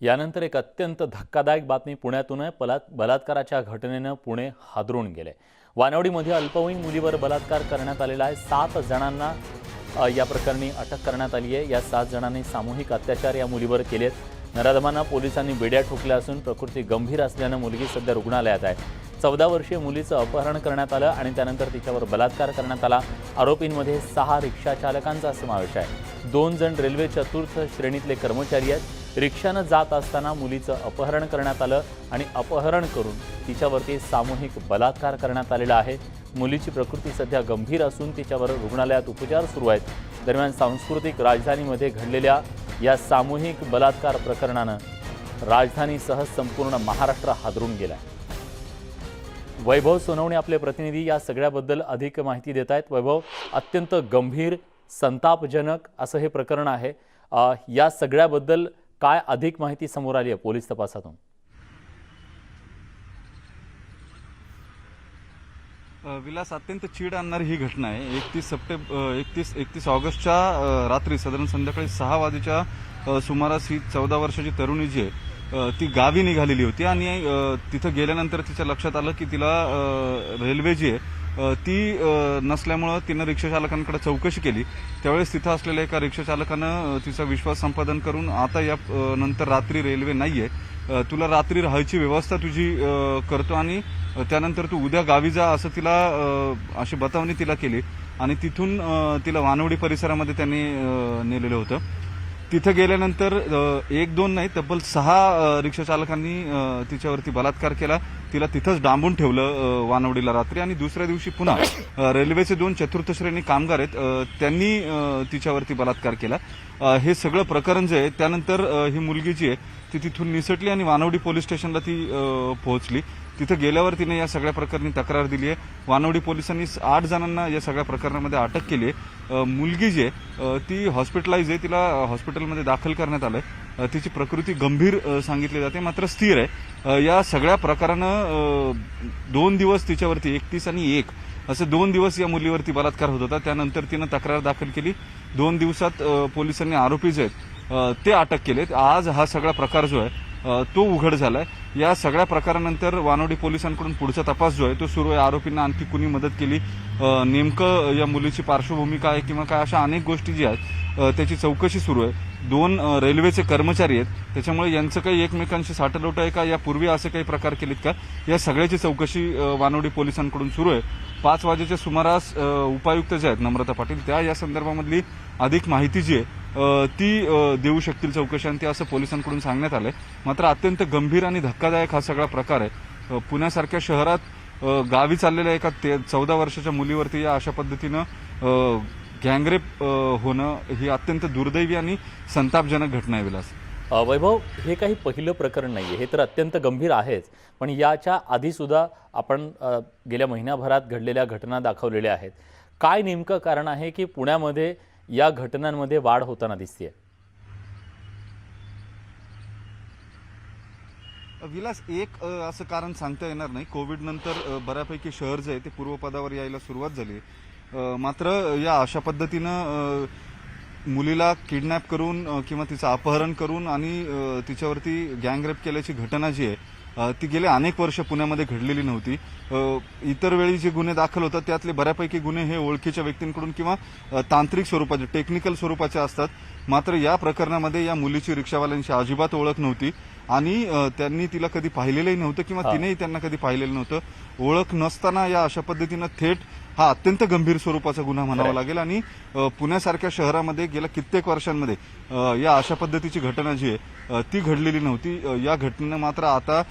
यानंतर एक अत्यंत धक्कादायक बातमी पुण्यातून आहे बलात् बलात्काराच्या घटनेनं पुणे हादरून गेले. वानवडीमध्ये अल्पवयीन मुलीवर बलात्कार करण्यात आलेला आहे. सात जणांना या प्रकरणी अटक करण्यात आली आहे. या सात जणांनी सामूहिक अत्याचार या मुलीवर केले आहेत नराधमांना पोलिसांनी बेड्या ठोकल्या असून प्रकृती गंभीर असल्यानं मुलगी सध्या रुग्णालयात आहे. चौदा वर्षीय मुलीचं अपहरण करण्यात आलं आणि त्यानंतर तिच्यावर बलात्कार करण्यात आला. आरोपींमध्ये सहा रिक्षा चालकांचा समावेश आहे. दोन जण रेल्वे चतुर्थ श्रेणीतले कर्मचारी आहेत. रिक्षानं जात असताना मुलीचं अपहरण करण्यात आलं आणि अपहरण करून तिच्यावरती सामूहिक बलात्कार करण्यात आलेला आहे. मुलीची प्रकृती सध्या गंभीर असून तिच्यावर रुग्णालयात उपचार सुरू आहेत. दरम्यान सांस्कृतिक राजधानीमध्ये घडलेल्या या सामूहिक बलात्कार प्रकरणानं राजधानीसह संपूर्ण महाराष्ट्र हादरून गेला वैभव सोनवणे आपले प्रतिनिधी या सगळ्याबद्दल अधिक माहिती देत आहेत वैभव अत्यंत गंभीर संतापजनक असं हे प्रकरण आहे. या सगळ्याबद्दल काय अधिक माहिती समोर आली आहे पोलीस तपासातून? विलास अत्यंत चीड आणणारी ही घटना आहे. एकतीस सप्टेंबर एकतीस एकतीस ऑगस्टच्या रात्री साधारण संध्याकाळी सहा वाजेच्या सुमारास ही चौदा वर्षाची तरुणी जी आहे ती गावी निघालेली होती आणि तिथं गेल्यानंतर तिच्या लक्षात आलं की तिला रेल्वे जी आहे ती नसल्यामुळं तिनं रिक्षाचालकांकडे चौकशी केली. त्यावेळेस तिथं असलेल्या एका रिक्षाचालकानं तिचा विश्वास संपादन करून आता या नंतर रात्री रेल्वे नाहीये. आहे तुला रात्री राहायची व्यवस्था तुझी करतो आणि त्यानंतर तू उद्या गावी जा असं तिला अशी बतावणी तिला केली. आणि तिथून तिला वानवडी परिसरामध्ये त्यांनी नेलेलं होतं. तिथं गेल्यानंतर एक दोन नाही तब्बल सहा रिक्षाचालकांनी रिक्षा चालकांनी तिच्यावरती बलात्कार केला. तिला तिथंच डांबून ठेवलं वानवडीला रात्री आणि दुसऱ्या दिवशी पुन्हा रेल्वेचे दोन चतुर्थ श्रेणी कामगार आहेत त्यांनी तिच्यावरती बलात्कार केला. हे सगळं प्रकरण जे आहे त्यानंतर ही मुलगी जी आहे ती तिथून निसटली आणि वानवडी पोलीस स्टेशनला ती पोहोचली. तिथं गेल्यावर तिने या सगळ्या प्रकरणी तक्रार दिली आहे. वानवडी पोलिसांनी आठ जणांना या सगळ्या प्रकरणामध्ये अटक केली आहे. मुलगी जी आहे ती हॉस्पिटलाइज आहे. तिला हॉस्पिटलमध्ये दाखल करण्यात आलंय. आहे तिची प्रकृती गंभीर सांगितली जाते मात्र स्थिर आहे. या सगळ्या प्रकारानं दोन दिवस तिच्यावरती एकतीस आणि एक असे दोन दिवस या मुलीवरती बलात्कार होत होता. त्यानंतर तिनं तक्रार दाखल केली. दोन दिवसात पोलिसांनी आरोपी जे आहेत ते अटक केलेत. आज हा सगळा प्रकार जो आहे तो उघड झालाय. या सगळ्या प्रकारानंतर वानवडी पोलिसांकडून पुढचा तपास जो आहे तो सुरू आहे. आरोपींना आणखी कुणी मदत केली? नेमकं या मुलीची पार्श्वभूमी काय किंवा काय अशा अनेक गोष्टी ज्या आहेत त्याची चौकशी सुरू आहे. दोन रेल्वेचे कर्मचारी आहेत. त्याच्यामुळे यांचं काही एकमेकांशी साठलोट आहे का? यापूर्वी असे काही प्रकार केलेत का? या सगळ्याची चौकशी वानोडी वानवडी पोलिसांकडून सुरू आहे. पाच वाजेच्या सुमारास उपायुक्त जे आहेत नम्रता पाटील त्या या संदर्भामधली अधिक माहिती जी आहे ती देऊ शकतील चौकशी आणि असं पोलिसांकडून सांगण्यात आलंय. मात्र अत्यंत गंभीर आणि धक्कादायक हा सगळा प्रकार आहे. पुण्यासारख्या शहरात गावी चाललेल्या एका ते चौदा वर्षाच्या मुलीवरती या अशा पद्धतीनं गँगरेप होणं ही अत्यंत दुर्दैवी आणि संतापजनक घटना आहे विलास. वैभव हे काही पहिलं प्रकरण नाही आहे हे तर अत्यंत गंभीर आहेच. पण याच्या आधीसुद्धा आपण गेल्या महिन्याभरात घडलेल्या घटना दाखवलेल्या आहेत. काय नेमकं कारण आहे की पुण्यामध्ये या घटनांमध्ये वाढ होताना दिसते विलास एक असं कारण सांगता येणार नाही. कोविड नंतर बऱ्यापैकी शहर जे आहे ते पूर्वपदावर यायला सुरुवात झाली. मात्र या अशा पद्धतीनं मुलीला किडनॅप करून किंवा तिचं अपहरण करून आणि तिच्यावरती गँगरेप केल्याची घटना जी आहे ती गेले अनेक वर्ष पुण्यामध्ये घडलेली नव्हती. इतर वेळी जे गुन्हे दाखल होतात त्यातले बऱ्यापैकी गुन्हे हे ओळखीच्या व्यक्तींकडून किंवा तांत्रिक स्वरूपाचे टेक्निकल स्वरूपाचे असतात. मात्र या प्रकरणामध्ये या मुलीची रिक्षावाल्यांशी अजिबात ओळख नव्हती आणि त्यांनी तिला कधी पाहिलेलंही नव्हतं किंवा. तिनेही त्यांना कधी पाहिलेलं नव्हतं. ओळख नसताना या अशा पद्धतीनं थेट हा अत्यंत गंभीर स्वरूपाचा गुन्हा म्हणावा. लागेल आणि पुण्यासारख्या शहरामध्ये गेल्या कित्येक वर्षांमध्ये या अशा पद्धतीची घटना जी आहे ती घडलेली नव्हती. या घटनेनं मात्र आता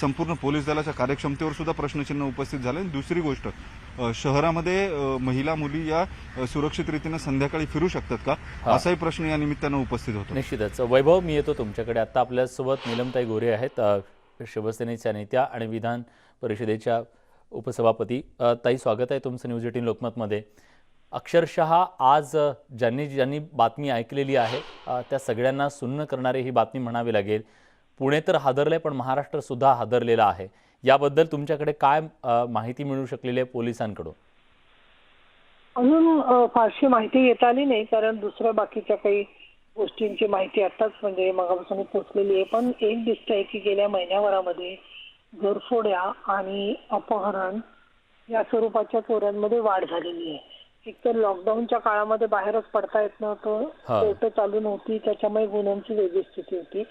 संपूर्ण पोलीस दलाच्या कार्यक्षमतेवर सुद्धा प्रश्नचिन्ह उपस्थित झाले. आणि दुसरी गोष्ट शहरामध्ये महिला मुली या सुरक्षित रीतीनं संध्याकाळी फिरू शकतात का. असाही प्रश्न या निमित्तानं उपस्थित होतो. निश्चितच. वैभव मी येतो तुमच्याकडे. आता आपल्यासोबत नीलमताई गोरे आहेत शिवसेनेच्या नेत्या आणि विधान परिषदेच्या उपसभापती. ताई स्वागत आहे तुमचं न्यूज एटीन लोकमतमध्ये. अक्षरशः आज ज्यांनी ज्यांनी बातमी ऐकलेली आहे त्या सगळ्यांना सुन्न करणारी ही बातमी म्हणावी लागेल. पुणे तर हादरले पण महाराष्ट्र सुद्धा हादरलेला आहे. याबद्दल तुमच्याकडे काय माहिती मिळू शकलेली आहे पोलिसांकडून? अजून फारशी माहिती येत आली नाही कारण दुसऱ्या बाकीच्या काही गोष्टींची माहिती आताच म्हणजे मगापासून पोचलेली आहे. पण एक दिसतंय की गेल्या महिन्याभरामध्ये घरफोड्या आणि अपहरण या स्वरूपाच्या चोऱ्यांमध्ये वाढ झालेली आहे एकतर लॉकडाऊनच्या काळामध्ये बाहेरच पडता येत नव्हतं. कोर्ट चालू नव्हती त्याच्यामुळे गुन्ह्यांची वेगळी स्थिती होती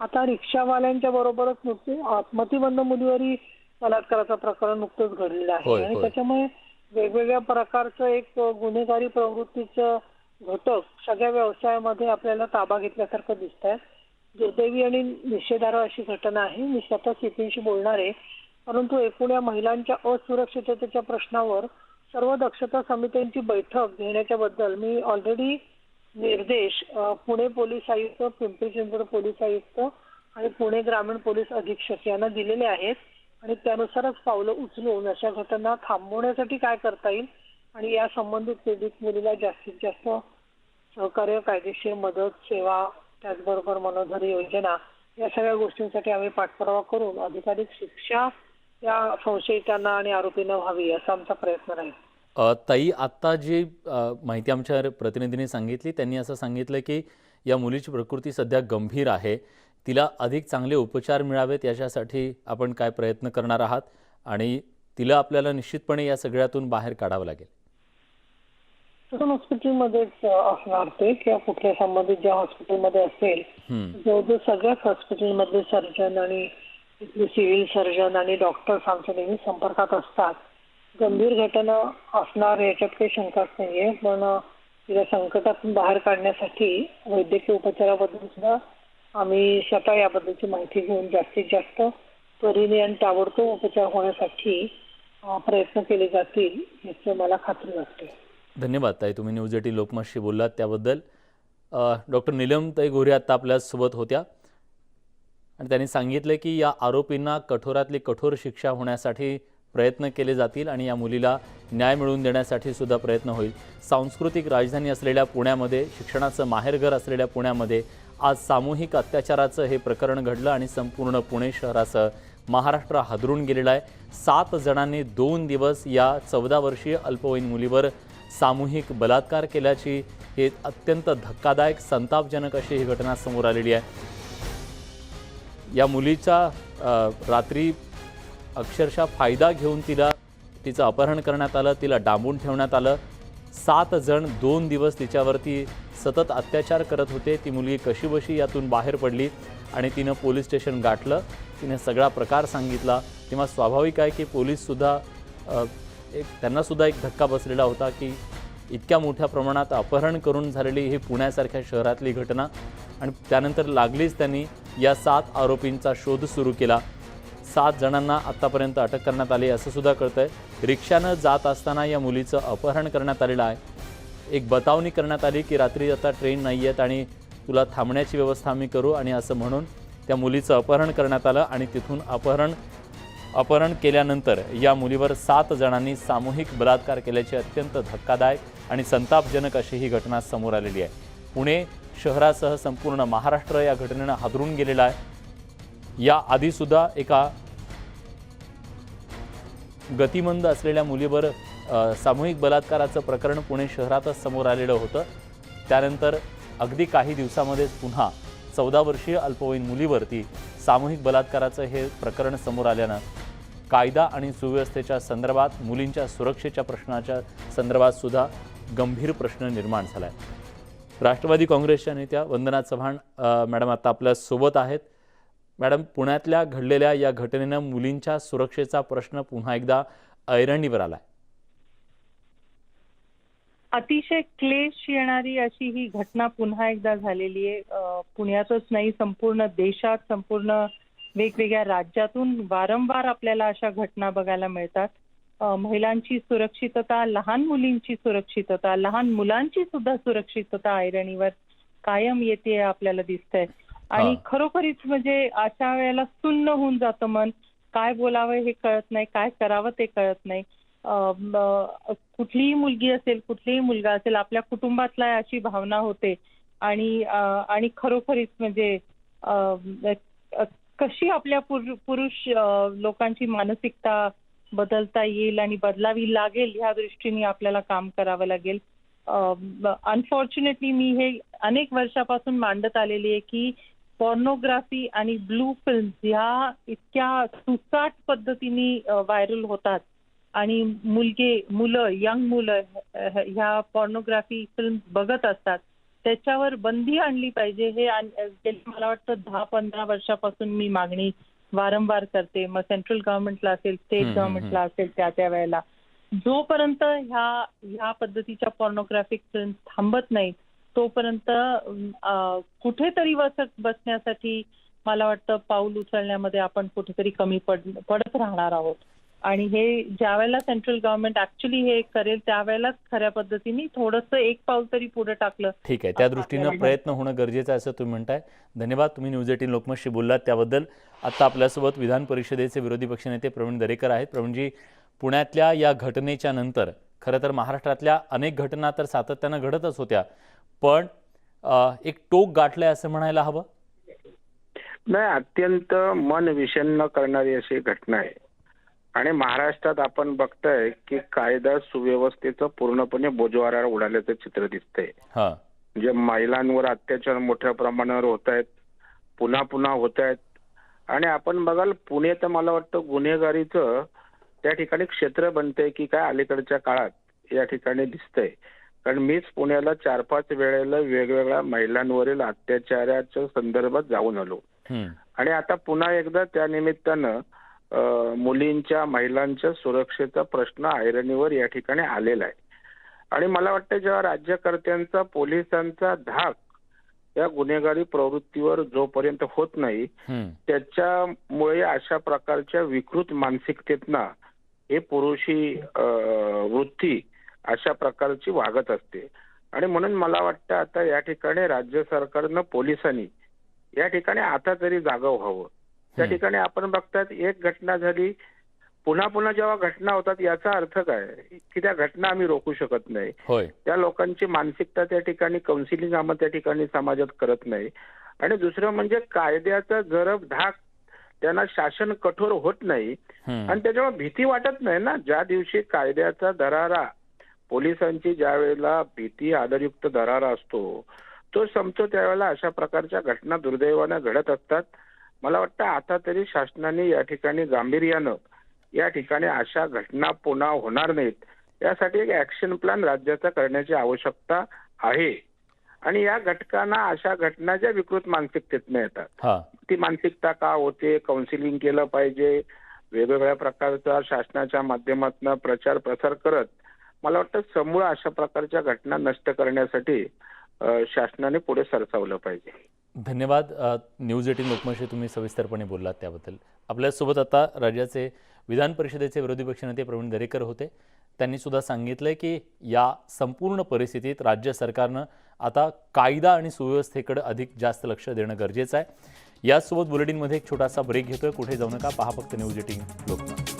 आता रिक्षावाल्यांच्या बरोबरच नुकती आत्महतीबंद मुलीवरही बलात्काराचं प्रकरण नुकतंच घडलेलं आहे आणि. त्याच्यामुळे वेगवेगळ्या प्रकारचं एक गुन्हेगारी प्रवृत्तीचं घटक सगळ्या व्यवसायामध्ये आपल्याला ताबा घेतल्यासारखं दिसत आहे दुर्दैवी आणि निषेधार्ह अशी घटना आहे. मी स्वतः सीपीशी बोलणार आहे. परंतु एकूण या महिलांच्या असुरक्षिततेच्या प्रश्नावर सर्व दक्षता समित्यांची बैठक घेण्याच्या बद्दल मी ऑलरेडी निर्देश पुणे पोलीस आयुक्त पिंपरी चिंचवड पोलीस आयुक्त आणि पुणे ग्रामीण पोलीस अधीक्षक यांना दिलेले आहेत. आणि त्यानुसारच पावलं उचलून अशा घटना थांबवण्यासाठी काय करता येईल आणि या संबंधित पीडित मुलीला जास्तीत जास्त सहकार्य कायदेशीर मदत सेवा त्याचबरोबर मनोधरी योजना या सगळ्या गोष्टींसाठी आम्ही पाठपुरावा करून अधिकाधिक शिक्षा या संशयितांना आणि आरोपींना व्हावी असा आमचा प्रयत्न राहील. ताई आत्ता जी माहिती आमच्या प्रतिनिधीने सांगितली त्यांनी असं सांगितलं की या मुलीची प्रकृती सध्या गंभीर आहे. तिला अधिक चांगले उपचार मिळावेत याच्यासाठी आपण काय प्रयत्न करणार आहात? आणि तिला आपल्याला निश्चितपणे या सगळ्यातून बाहेर काढावं लागेल. हॉस्पिटलमध्येच असणार ते किंवा कुठल्या संबंधित ज्या हॉस्पिटलमध्ये असेल. जवळजवळ सगळ्याच हॉस्पिटलमधले सर्जन आणि तिथले सिव्हिल सर्जन आणि डॉक्टर्स आमच्या नेहमी संपर्कात असतात गंभीर घटना असणार याच्यात काही शंकाच नाहीये पण तिला संकटातून बाहेर काढण्यासाठी वैद्यकीय उपचाराबद्दल सुद्धा आम्ही स्वतः याबद्दलची माहिती घेऊन जास्तीत जास्त त्वरित आणि ताबडतोब उपचार होण्यासाठी प्रयत्न केले जातील याची मला खात्री वाटते धन्यवाद ताई तुम्ही न्यूज एटी लोकमतशी बोललात. त्याबद्दल डॉक्टर नीलम ताई गोरे आत्ता आपल्यासोबत होत्या. आणि त्यांनी सांगितलं की या आरोपींना कठोरातली कठोर शिक्षा होण्यासाठी प्रयत्न केले जातील आणि या मुलीला न्याय मिळवून देण्यासाठी सुद्धा प्रयत्न होईल. सांस्कृतिक राजधानी असलेल्या पुण्यामध्ये शिक्षणाचं माहेरघर असलेल्या पुण्यामध्ये आज सामूहिक अत्याचाराचं हे प्रकरण घडलं आणि संपूर्ण पुणे शहरासह महाराष्ट्र हादरून गेलेला आहे. सात जणांनी दोन दिवस या चौदा वर्षीय अल्पवयीन मुलीवर सामूहिक बलात्कार केल्याची हे अत्यंत धक्कादायक संतापजनक अशी ही घटना समोर आलेली आहे. या मुलीचा रात्री अक्षरशः फायदा घेऊन तिला तिचं अपहरण करण्यात आलं तिला डांबून ठेवण्यात आलं. सात जण दोन दिवस तिच्यावरती सतत अत्याचार करत होते. ती मुलगी कशीबशी यातून बाहेर पडली आणि तिनं पोलीस स्टेशन गाठलं. तिने सगळा प्रकार सांगितला. तेव्हा स्वाभाविक आहे की पोलीससुद्धा एक त्यांनासुद्धा एक धक्का बसलेला होता की इतक्या मोठ्या प्रमाणात अपहरण करून झालेली ही पुण्यासारख्या शहरातली घटना आणि त्यानंतर लागलीच त्यांनी या सात आरोपींचा शोध सुरू केला. सात जणांना आत्तापर्यंत अटक करण्यात आली असं सुद्धा कळतंय. रिक्षानं जात असताना या मुलीचं अपहरण करण्यात आलेलं आहे. एक बतावणी करण्यात आली की रात्री आता ट्रेन नाही आहेत आणि तुला थांबण्याची व्यवस्था आम्ही करू आणि असं म्हणून त्या मुलीचं अपहरण करण्यात आलं आणि तिथून अपहरण अपहरण केल्यानंतर या मुलीवर सात जणांनी सामूहिक बलात्कार केल्याची अत्यंत धक्कादायक आणि संतापजनक अशी ही घटना समोर आलेली आहे. पुणे शहरासह संपूर्ण महाराष्ट्र या घटनेनं हादरून गेलेला आहे. या आधीसुद्धा एका गतिमंद असलेल्या मुलीवर सामूहिक बलात्काराचं प्रकरण पुणे शहरातच समोर आलेलं होतं. त्यानंतर अगदी काही दिवसामध्येच पुन्हा चौदा वर्षीय अल्पवयीन मुलीवरती सामूहिक बलात्काराचं हे प्रकरण समोर आल्यानं कायदा आणि सुव्यवस्थेच्या संदर्भात मुलींच्या सुरक्षेच्या प्रश्नाच्या संदर्भात सुद्धा गंभीर प्रश्न निर्माण झाला आहे राष्ट्रवादी काँग्रेसच्या नेत्या वंदना चव्हाण मॅडम आता आपल्यासोबत आहेत. मॅडम पुण्यातल्या घडलेल्या या घटनेनं मुलींच्या सुरक्षेचा प्रश्न पुन्हा एकदा ऐरणीवर आला अतिशय क्लेश येणारी अशी ही घटना पुन्हा एकदा झालेली आहे. पुण्यातच नाही संपूर्ण देशात संपूर्ण वेगवेगळ्या राज्यातून वारंवार आपल्याला अशा घटना बघायला मिळतात. महिलांची सुरक्षितता लहान मुलींची सुरक्षितता लहान मुलांची सुद्धा सुरक्षितता ऐरणीवर कायम येते आपल्याला दिसतंय. आणि. खरोखरीच म्हणजे अशा वेळेला सुन्न होऊन जातं मन. काय बोलावं हे कळत नाही काय करावं ते कळत नाही. कुठलीही मुलगी असेल कुठलीही मुलगा असेल आपल्या कुटुंबातला अशी भावना होते. आणि आणि खरोखरीच म्हणजे कशी आपल्या पुरु- पुरुष लोकांची मानसिकता बदलता येईल आणि बदलावी लागेल ह्या दृष्टीने आपल्याला काम करावं लागेल? अनफॉर्च्युनेटली मी हे अनेक वर्षापासून मांडत आलेली आहे की पॉर्नोग्राफी आणि ब्लू फिल्म ह्या इतक्या सुसाट पद्धतीने व्हायरल होतात. आणि मुलगे मुलं यंग मुलं ह्या पॉर्नोग्राफी फिल्म बघत असतात. त्याच्यावर बंदी आणली पाहिजे हे मला वाटतं दहा पंधरा वर्षापासून मी मागणी वारंवार करते. मग सेंट्रल गव्हर्नमेंटला असेल स्टेट गव्हर्नमेंटला असेल त्या त्या वेळेला. जोपर्यंत ह्या ह्या पद्धतीच्या पॉर्नोग्राफिक फिल्म थांबत नाहीत तोपर्यंत कुठेतरी बस बसण्यासाठी मला वाटतं पाऊल उचलण्यामध्ये आपण कुठेतरी कमी पड पडत राहणार आहोत. आणि हे ज्या वेळेला सेंट्रल गव्हर्नमेंट ऍक्च्युली हे करेल त्यावेळेलाच खऱ्या पद्धतीने थोडंसं एक पाऊल तरी पुढे टाकलं. ठीक आहे. त्या दृष्टीनं प्रयत्न होणं गरजेचं आहे असं तुम्ही म्हणताय. धन्यवाद. तुम्ही न्यूज एटीन लोकमतशी बोललात. त्याबद्दल आता आपल्यासोबत विधान परिषदेचे विरोधी पक्षनेते प्रवीण दरेकर आहेत. प्रवीणजी पुण्यातल्या या घटनेच्या नंतर खरं तर महाराष्ट्रातल्या अनेक घटना तर सातत्यानं घडतच होत्या पण एक टोक गाठलंय असं म्हणायला हवं? नाही अत्यंत मन विषण्ण करणारी अशी घटना आहे. आणि महाराष्ट्रात आपण बघताय की कायदा सुव्यवस्थेचं पूर्णपणे बोजवारावर उडाल्याचं चित्र दिसतंय. हां. म्हणजे महिलांवर अत्याचार मोठ्या प्रमाणावर होत आहेत पुन्हा पुन्हा होत आहेत आणि आपण बघाल पुणे तर मला वाटतं गुन्हेगारीचं त्या ठिकाणी क्षेत्र बनतंय की काय अलीकडच्या काळात या ठिकाणी दिसतंय. कारण मीच पुण्याला चार पाच वेळेला वेगवेगळ्या महिलांवरील अत्याचाराच्या संदर्भात जाऊन आलो. आणि आता पुन्हा एकदा त्या निमित्तानं मुलींच्या महिलांच्या सुरक्षेचा प्रश्न ऐरणीवर या ठिकाणी आलेला आहे. आणि मला वाटतं जेव्हा राज्यकर्त्यांचा पोलिसांचा धाक या गुन्हेगारी प्रवृत्तीवर जोपर्यंत होत नाही. त्याच्यामुळे अशा प्रकारच्या विकृत मानसिकतेतना हे पुरुषी वृत्ती अशा प्रकारची वागत असते. आणि म्हणून मला वाटतं आता या ठिकाणी राज्य सरकारनं पोलिसांनी या ठिकाणी आता तरी जागं व्हावं. त्या. ठिकाणी आपण बघतात एक घटना झाली. पुन्हा पुन्हा जेव्हा घटना होतात याचा अर्थ काय? की त्या घटना आम्ही रोखू शकत नाही. त्या लोकांची मानसिकता त्या ठिकाणी काउन्सिलिंग आम्ही त्या ठिकाणी समाजात करत नाही. आणि दुसरं म्हणजे कायद्याचा जरब धाक त्यांना शासन कठोर होत नाही. आणि त्याच्यामुळे भीती वाटत नाही ना. ज्या दिवशी कायद्याचा दरारा पोलिसांची ज्या वेळेला भीती आदरयुक्त दरारा असतो तो संपतो त्यावेळेला अशा प्रकारच्या घटना दुर्दैवानं घडत असतात. मला वाटतं आता तरी शासनाने या ठिकाणी गांभीर्यानं या ठिकाणी अशा घटना पुन्हा होणार नाहीत. यासाठी एक ऍक्शन प्लॅन राज्याचा करण्याची आवश्यकता आहे. आणि या घटकांना अशा घटना ज्या विकृत मानसिकतेतनं येतात ती मानसिकता का होते? काउन्सिलिंग केलं पाहिजे. वेगवेगळ्या प्रकारचा शासनाच्या माध्यमातून प्रचार प्रसार करत मला वाटतं समूळ अशा प्रकारच्या घटना नष्ट करण्यासाठी शासनाने पुढे सरसावलं पाहिजे. धन्यवाद. न्यूज एटीन लोकमतशी तुम्ही सविस्तरपणे बोललात त्याबद्दल. आपल्यासोबत आता राज्याचे विधान परिषदेचे विरोधी पक्षनेते प्रवीण दरेकर होते. त्यांनी सुद्धा आहे की या संपूर्ण परिस्थितीत राज्य सरकारनं आता कायदा आणि सुव्यवस्थेकडे अधिक जास्त लक्ष देणं गरजेचं आहे. याचसोबत बुलेटिनमध्ये एक छोटासा ब्रेक घेतोय. कुठे जाऊ नका. पहा फक्त न्यूज एटीन लोकमत.